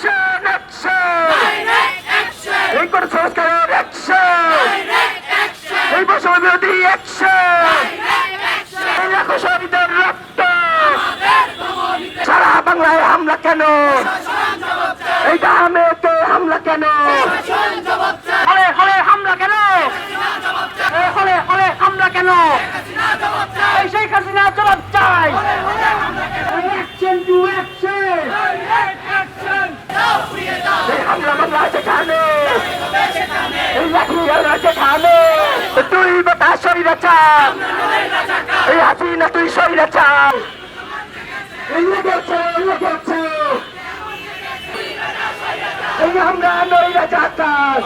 Shut তুই বেটা শরীরাচার এই হাসিনা তুই শরীরে এই আমরা নইরা যাতার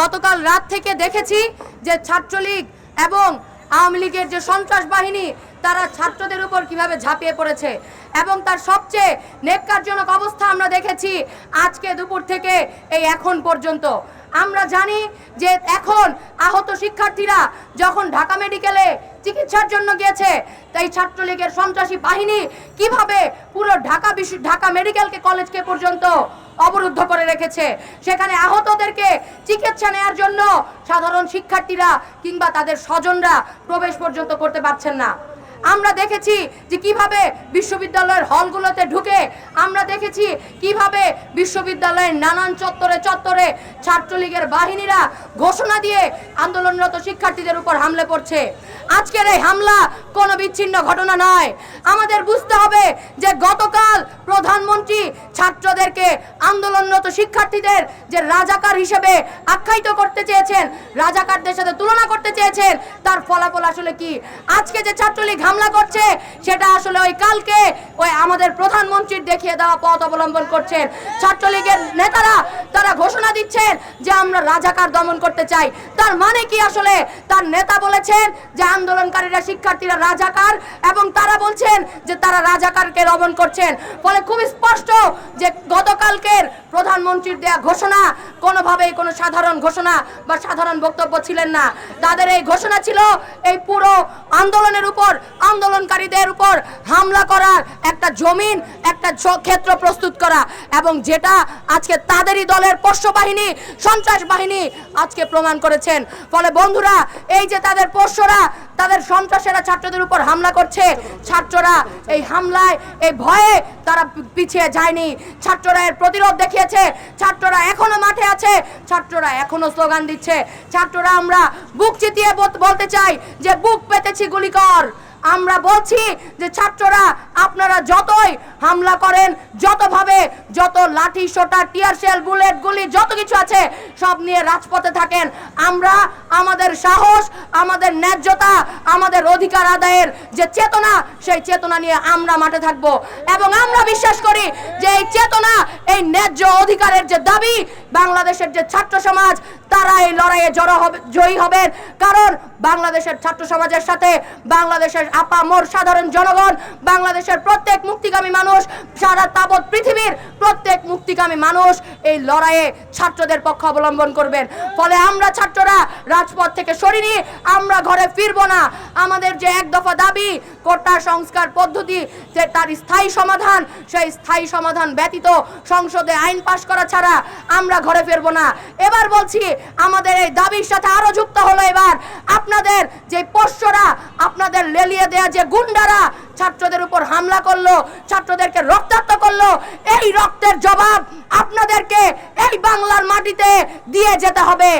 গতকাল রাত থেকে দেখেছি যে ছাত্রলীগ এবং আওয়ামী লীগের যে সন্ত্রাস বাহিনী তারা ছাত্রদের উপর কীভাবে ঝাঁপিয়ে পড়েছে এবং তার সবচেয়ে নেককারজনক অবস্থা আমরা দেখেছি আজকে দুপুর থেকে এই এখন পর্যন্ত। আমরা জানি যে এখন আহত শিক্ষার্থীরা যখন ঢাকা মেডিকেলে চিকিৎসার জন্য গিয়েছে, তাই ছাত্রলীগের সন্ত্রাসী বাহিনী কীভাবে পুরো ঢাকা বিশ্ব ঢাকা মেডিকেলকে কলেজকে পর্যন্ত অবরুদ্ধ করে রেখেছে? সেখানে আহতদেরকে চিকিৎসা নেওয়ার জন্য সাধারণ শিক্ষার্থীরা কিংবা তাদের স্বজনরা প্রবেশ পর্যন্ত করতে পারছেন না। আমরা দেখেছি যে কীভাবে বিশ্ববিদ্যালয়ের হলগুলোতে ঢুকে আমরা দেখেছি কীভাবে বিশ্ববিদ্যালয়ের নানান চত্বরে চত্বরে ছাত্রলীগের বাহিনীরা ঘোষণা দিয়ে আন্দোলনরত শিক্ষার্থীদের উপর হামলে পড়ছে আজকের এই হামলা কোনো বিচ্ছিন্ন ঘটনা নয়। আমাদের বুঝতে হবে যে গতকাল প্রধানমন্ত্রী ছাত্রদেরকে আন্দোলনরত শিক্ষার্থীদের যে রাজাকার হিসেবে আখ্যায়িত করতে চেয়েছেন, রাজাকারদের সাথে তুলনা করতে চেয়েছেন, তার ফলাফল আসলে কি? আজকে যে ছাত্রলীগ হামলা করছে, সেটা আসলে ওই কালকে ওই আমাদের প্রধানমন্ত্রীর দেখিয়ে দেওয়া পথ অবলম্বন করছেন। ছাত্রলীগের নেতারা, তারা ঘোষণা দিচ্ছেন যে আমরা রাজাকার দমন করতে চাই। তার মানে কি আসলে? তার নেতা বলেছেন যে আন্দোলনকারীরা শিক্ষার্থীরা রাজাকার এবং তারা বলছেন যে তারা রাজাকারকে দমন করছেন। ফলে খুব স্পষ্ট যে গতকালকের প্রধানমন্ত্রীর দেয়া ঘোষণা, কোনোভাবেই কোনো সাধারণ ঘোষণা বা সাধারণ বক্তব্য ছিলেন না। তাদের এই ঘোষণা ছিল এই পুরো আন্দোলনের উপর, আন্দোলনকারীদের উপর হামলা করার একটা জমিন, একটা ক্ষেত্র প্রস্তুত করা এবং যেটা আজকে তাদেরই দলের পোষ্য বাহিনী, সন্ত্রাস বাহিনী আজকে প্রমাণ করেছেন। ফলে বন্ধুরা, এই যে তাদের পোষ্যরা, তাদের সন্ত্রাসেরা ছাত্রদের উপর হামলা করছে, ছাত্ররা এই হামলায়, এই ভয়ে তারা পিছিয়ে যায়নি। ছাত্ররা এর প্রতিরোধ দেখিয়েছে। ছাত্ররা এখনও মাঠে আছে। ছাত্ররা এখনও স্লোগান দিচ্ছে। ছাত্ররা, আমরা বুক চিতিয়ে বলতে চাই যে, বুক পেতেছি গুলি কর আমরা বলছি যে ছাত্ররা, আপনারা যতই হামলা করেন, যতভাবে যত লাঠি, সোটা, টিয়ার শেল, বুলেট, গুলি, যত কিছু আছে, সব নিয়ে রাজপথে থাকেন। আমরা আমাদের সাহস, আমাদের ন্যায্যতা, আমাদের অধিকার আদায়ের যে চেতনা, সেই চেতনা নিয়ে আমরা মাঠে থাকব। এবং আমরা বিশ্বাস করি যে এই চেতনা, এই ন্যায্য অধিকারের যে দাবি, বাংলাদেশের যে ছাত্র সমাজ তারা এই লড়াইয়ে জড়ো হবে, জয়ী হবেন। কারণ বাংলাদেশের ছাত্র সমাজের সাথে বাংলাদেশের আপা মোর সাধারণ জনগণ, বাংলাদেশের প্রত্যেক মুক্তিকামী মানুষ, সারা তাবৎ পৃথিবীর প্রত্যেক মুক্তিকামী মানুষ এই লড়াইয়ে ছাত্রদের পক্ষ অবলম্বন করবেন। ফলে আমরা ছাত্ররা রাজপথ থেকে সরিনি, আমরা ঘরে ফিরবো না। আমাদের যে এক দফা দাবি, কোটা সংস্কার পদ্ধতি, যে তার স্থায়ী সমাধান, সেই স্থায়ী সমাধান ব্যতীত সংসদে আইন পাশ করা ছাড়া আমরা ঘরে ফিরবো না। এবার বলছি আমাদের এই দাবির সাথে আরও যুক্ত হলো এবার। আপনাদের যে পোষ্যরা, আপনাদের লেলিয়ে দেয়া যে গুন্ডারা ছাত্রদের উপর হামলা করল, ছাত্রদেরকে রক্তাক্ত করল, এই রক্তের জবাব আপনাদেরকে এই বাংলার মাটিতে দিয়ে যেতে হবে।